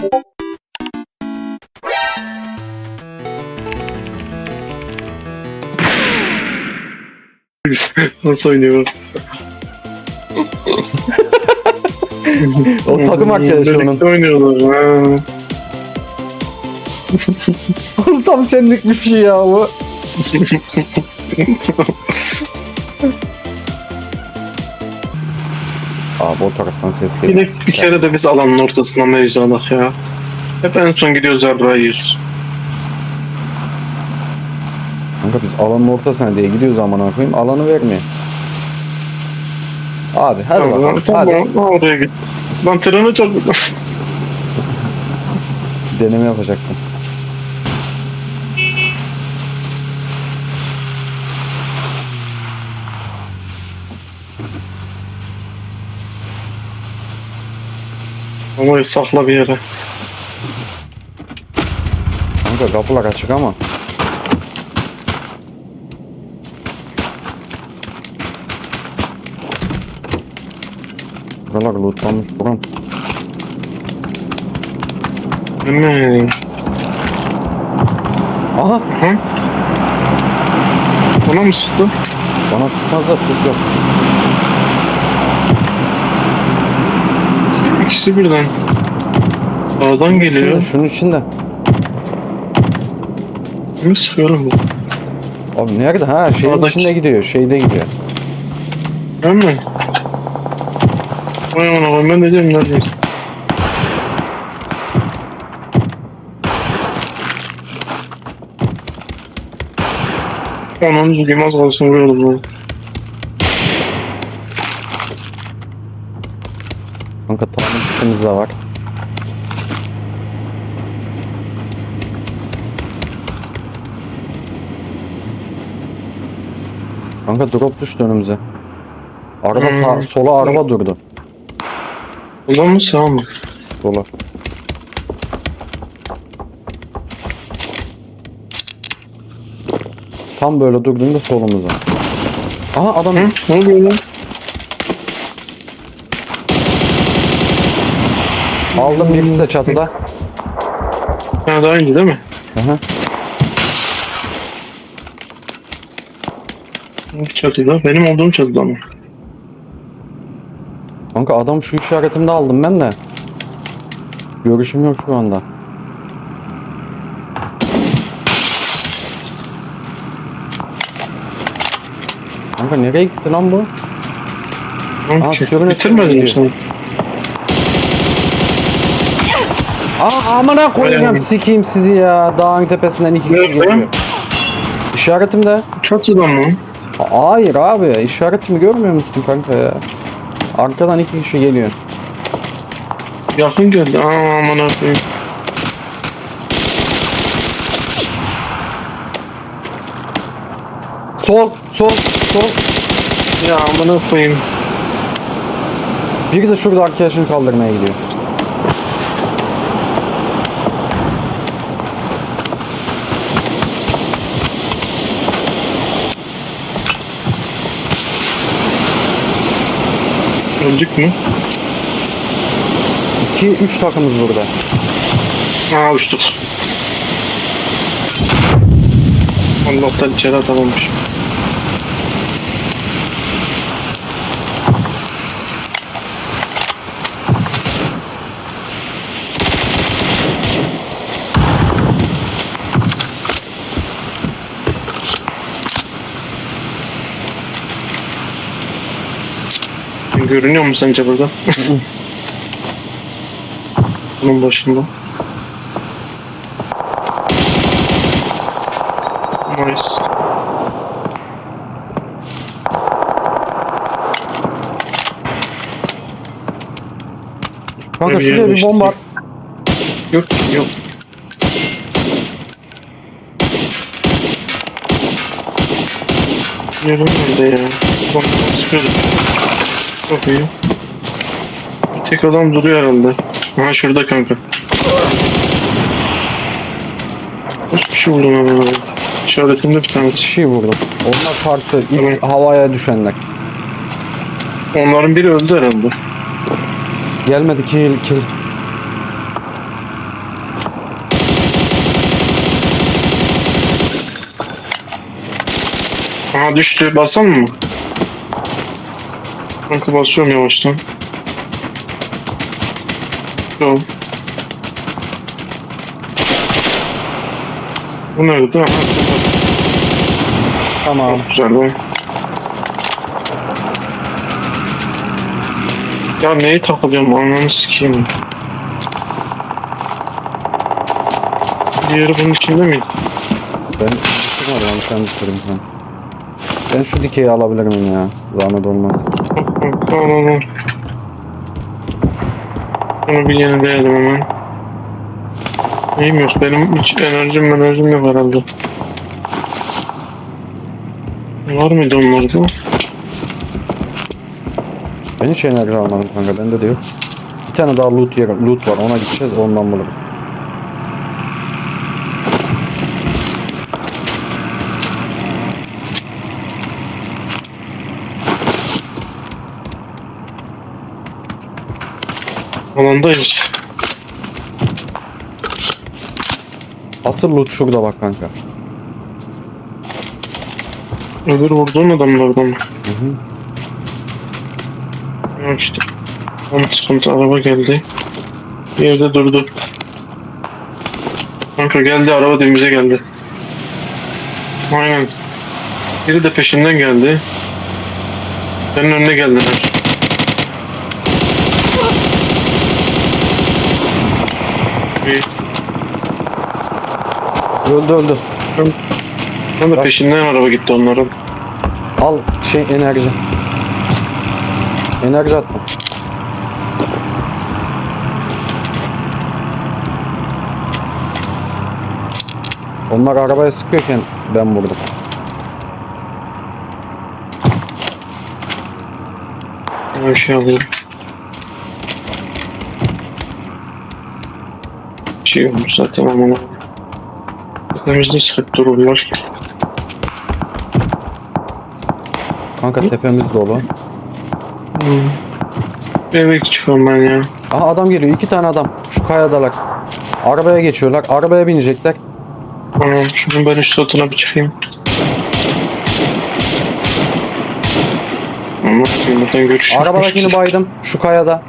Nasıl oynuyor? O takım arkadaşı onun. Birlikte oynuyorlar. Ha. Oğlum tam senlik bir şey ya bu. Abi o taraftan ses Bir, geliyor. de, bir kere de biz alanın ortasına mevzaladık ya. Hep en son gidiyoruz yarrağı yiyoruz. Kanka biz alanın ortasına diye gidiyoruz amına koyayım. Alanı vermiyor. Hadi hadi Tamam, bakalım. tamam, Hadi. tamam, oraya git. Lan trene çarptım. Deneme yapacaktım. Ama sakla bir yere. Kanka kapılar açık ama. Buralar lootlanmış buram. Hmm. Aha Hı? Ona mı sıktı? bana sıkmaz da çok yok. İkisi birden. Dağdan geliyor. Şunun, şunun içinde. Kimi sıkıyorum bu? Abi nerede? Ha şeyin Sağdaki- içinde gidiyor. Şeyde gidiyor. Ben mi? Vay aman ben de diyorum neredeyim? Onun gibi az kalsın vuruyordum bunu. Kanka kitimiz de var. Kanka drop düştü önümüze. Araba sağ, Hmm. sola araba durdu. Ulan mı sağ mı? Sola. Tam böyle durduğunda solumuza. Aha adam Hı? Ne oluyor lan? Aldım birisi de çatıda. Ha daha önce değil mi? Aha. Çatıda. Benim olduğum çatıda mı? Kanka adam şu işaretimde aldım ben de. Görüşüm yok şu anda. Kanka nereye gitti lan bu? Aa, sürüne Bitirmedin mi sen? Aa amına koyacağım sikeyim sizi ya. Dağın tepesinden iki kişi Nerede? geliyor. İşaretimde. Çatıda mı? Ha- Hayır abi işaretimi görmüyor musun kanka ya? Arkadan iki kişi geliyor. Yakın geldi. Aa aman koyayım. Sol, sol, sol. Ya amına koyayım. Biri de şurada arkadaşını kaldırmaya gidiyor. Öldük mü? 2-3 takımız burada. Aa uçtuk. Allah'tan içeri atamamış. Görünüyor mu sence burada? Bunun başında. Nice. Kanka şuraya bir bomba at. Yok yok. Yerim nerede ya? Bomba sıkıyordu. Çok. Bir tek adam duruyor herhalde. Aha şurada kanka. Kaç kişi vurdum hemen abi? İşaretimde bir tane. Kişiyi şey vurdum. Onlar farklı. İlk havaya düşenler. Onların biri öldü herhalde. Gelmedi kill kill. Aha düştü. Basan mı? Kanka basıyorum yavaştan. Yok. Bu nerede? Aha, Tamam. çok güzel. o. Ya neyi takılıyorum ananı sikeyim. Diğeri bunun içinde miydi? Ben düşürmedim ama sen düşürdün sen. Ben şu dikeyi alabilir miyim ya? Zahmet olmaz. Alalım. Bunu bir yenileyelim hemen. Neyim yok benim hiç enerjim enerjim yok herhalde. Var mıydı onlarda? Ben hiç enerji almadım kanka. Bende de yok. Bir tane daha loot, yer, loot var. Ona gideceğiz. Ondan buluruz. Alandayız. Asıl loot şurada bak kanka. Öbür vurduğun adamlardan mı? Hı hı. Ya işte. Tam sıkıntı araba geldi. Bir yerde durdu. Kanka geldi araba dibimize geldi. Aynen. Biri de peşinden geldi. Senin önüne geldiler. Bir, Öldü öldü. ben de peşinden araba gitti onların. Al şey enerji. Enerji atma. Onlar arabaya sıkıyorken ben vurdum. Bir şey alayım. Olmuş zaten ama. Tepemizde sıkıp dururlar. Kanka tepemiz dolu. Bir eve çıkıyorum ben ya. Aha adam geliyor. iki tane adam. Şu kayadalar. Arabaya geçiyorlar. Arabaya binecekler. Tamam şunun ben üst katına bir çıkayım. Ama buradan görüşürüz. Arabadakini baydım. Şu. Kayada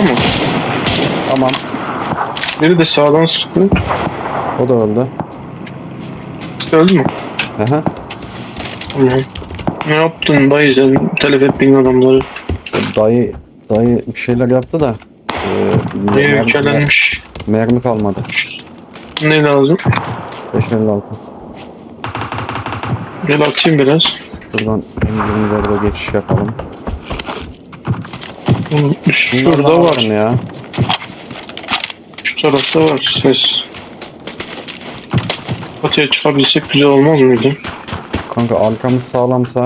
mı? Tamam. Biri de sağdan sıktı. O da öldü. Öldü mü? Aha. Tamam. Ne yaptın dayı sen telef ettiğin adamları? Dayı dayı bir şeyler yaptı da. E, mermi, ülkelenmiş? mermi kalmadı. Ne lazım? 556. Gel atayım biraz. Şuradan M24'e geçiş yapalım. Şurada var. ya. Tarafta var ses. Atıya çıkabilsek güzel olmaz mıydı? Kanka arkamız sağlamsa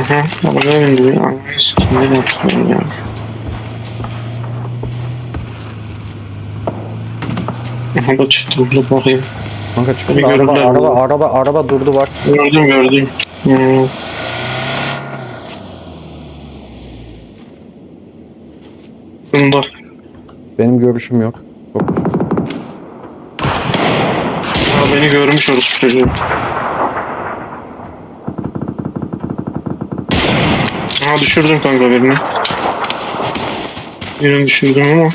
Aha, ama ne indi ya? Ne yaptım ya? Aha da çıktı burada bakayım. kanka çıkın Beni araba, görürler araba, mi? araba, araba durdu bak. Gördüm gördüm. Hmm. Bunda. Benim görüşüm yok. Çok Ha, beni görmüş orası çocuğu. Ha düşürdüm kanka birini. Birini düşürdüm ama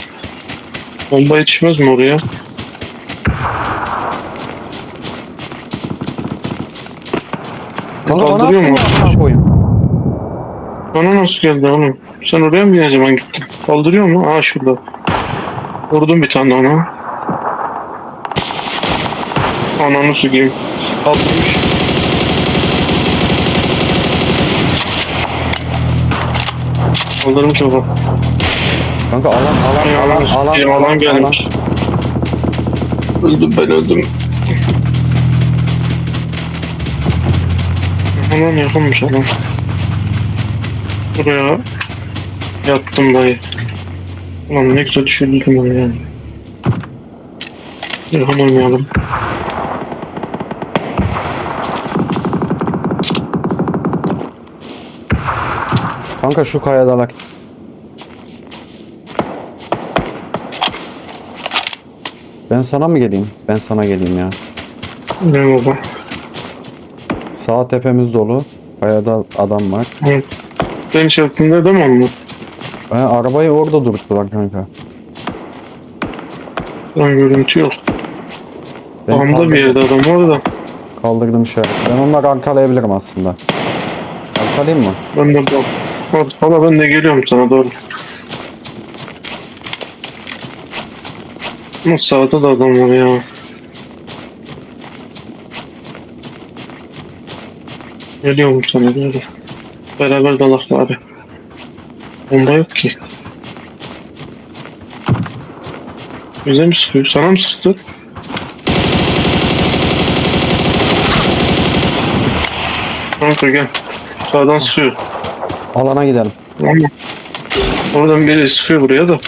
bomba yetişmez mi oraya? Bana Kaldırıyor mu? ya. Bana nasıl geldi oğlum? Sen oraya mı ne zaman gittin? Kaldırıyor mu? Aa şurada. Vurdum bir tane ona. Ananı sikeyim. Kaldırmış. Kaldırmış oğlum. Kanka alan alan alan alan, alan alan, alan gelmiş. Öldüm ben öldüm. Alan yakınmış alan. Buraya yattım dayı. Ulan ne güzel düşündüm onu yani. Yalan oynayalım. Kanka şu kayadan ak. Ben sana mı geleyim? Ben sana geleyim ya. Ne baba? Sağ tepemiz dolu. Kayada adam var. Evet. Ben çarptığımda adam mı? Ben arabayı orada durttular kanka. Lan görüntü yok. Ben Sağımda bir yerde adam var da. Kaldırdım şöyle. Ben onları arkalayabilirim aslında. Arkalayayım mı? Ben de bak. Valla ben de geliyorum sana doğru. Ama sağda da adam var ya. Geliyorum sana doğru. Beraber dalak bari. Onda yok ki. Bize mi sıkıyor? Sana mı sıktı? Kanka gel. Sağdan sıkıyor. Alana gidelim. Ama oradan biri sıkıyor buraya da.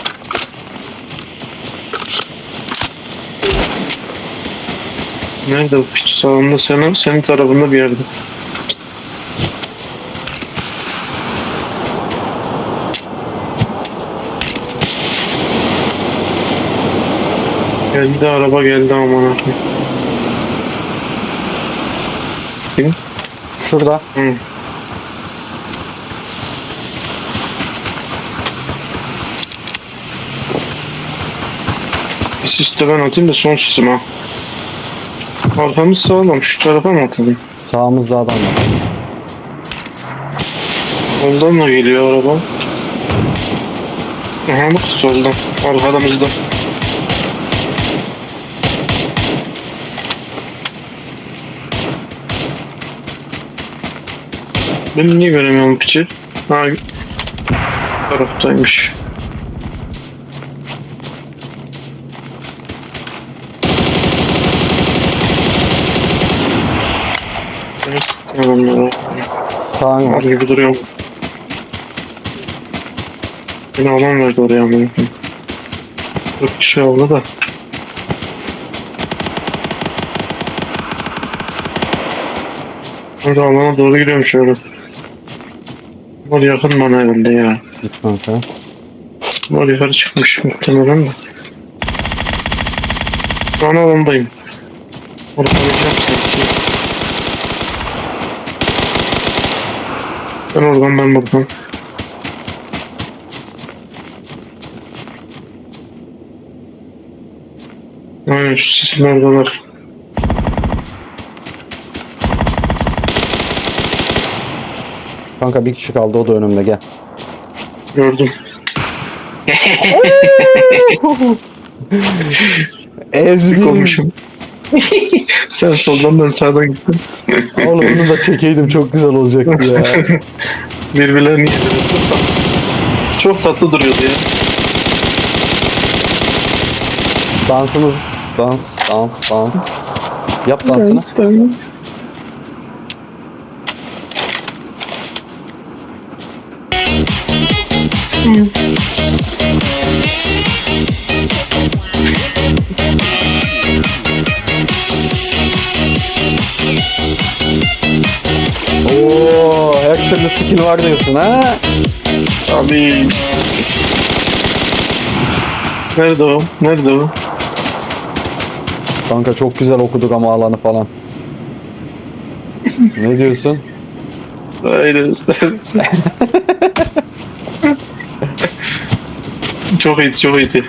Nerede bu piç sağında senin, senin tarafında bir yerde. Geldi araba geldi aman. Kim? Şurada. Hı. Bir sis de ben atayım da son sisim ha. Arkamız sağlam. Şu tarafa mı atalım? Sağımızda adam var. Soldan da geliyor araba. Aha bak soldan. Arkamızda. Ben niye göremiyorum piçi? Ha taraftaymış. Sağın Var var. gibi duruyor. Beni alan verdi oraya koyayım. Dört kişi aldı da. Hadi alana doğru gidiyorum şöyle. Var yakın bana herhalde ya. Git kanka. Var yukarı çıkmış muhtemelen de. Şu an alandayım. Orada alacağım sanki. Ben oradan ben buradan. Aynen şu sisin oradalar. Kanka bir kişi kaldı o da önümde gel. Gördüm. Ezgi. Olmuşum. Sen soldan ben sağdan gittim. Oğlum bunu da çekeydim çok güzel olacaktı ya. Birbirlerini yediler. Çok tatlı duruyordu ya. Dansımız dans dans dans. Yap dansını. Tamam. Oo, her türlü skill var diyorsun ha? Abi. Nerede o? Nerede o? Kanka çok güzel okuduk ama alanı falan. ne diyorsun? Aynen. çok iyiydi, çok iyiydi.